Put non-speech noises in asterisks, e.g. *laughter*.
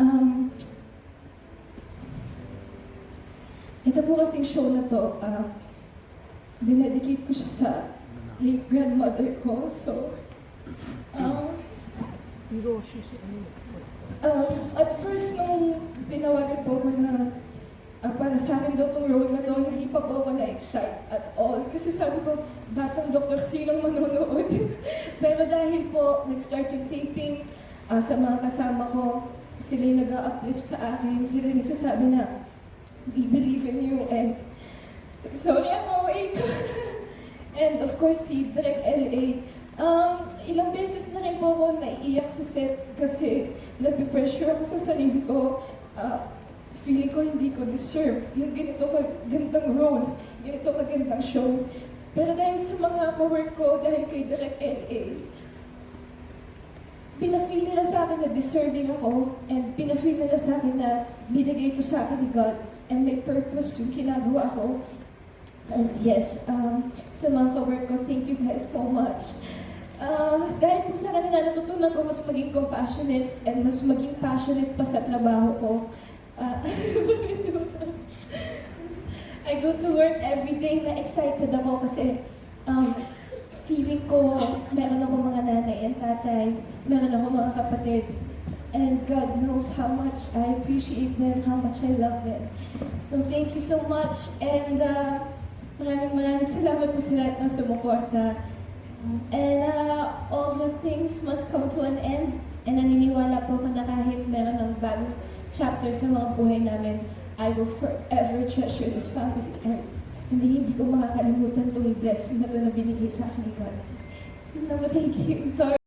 Um, ito po kasing show na to, uh, dinedicate ko siya sa late grandmother ko. So, um, um, at first, nung tinawagan po ko na ah, para sa akin daw itong role na to, hindi pa po ako na-excite at all. Kasi sabi ko, batang doktor, sinong manonood? *laughs* Pero dahil po, nag-start yung taping ah, sa mga kasama ko, sila yung nag-uplift sa akin, sila yung nagsasabi na, we believe in you, and sorry, ako, wait. and of course, si Direk L.A., Um, ilang beses na rin po ako naiiyak sa set kasi nagpe-pressure ako sa sarili ko. Ah, feeling ko hindi ko deserve yung ganito ka gandang role, ganito ka gandang show. Pero dahil sa mga ka-work ko, dahil kay Direk L.A., pinafeel nila sa akin na deserving ako and pinafeel nila sa akin na binigay ito sa akin ni God and may purpose yung ginagawa ko. And yes, um, sa mga ka-work ko, thank you guys so much. Ah, dahil po sa kanila, natutunan ko mas maging compassionate and mas maging passionate pa sa trabaho ko. Ah, *laughs* I go to work every day na excited ako kasi um, feeling ko meron ako mga nanay and tatay, meron ako mga kapatid. And God knows how much I appreciate them, how much I love them. So thank you so much and uh, maraming maraming salamat po sa lahat ng sumuporta. And uh, all the things must come to an end. And naniniwala po ako na kahit meron ng bagong chapter sa mga buhay namin, I will forever treasure this family. And hindi, hindi ko makakalimutan itong blessing na ito na binigay sa akin ni God. Thank you. Sorry.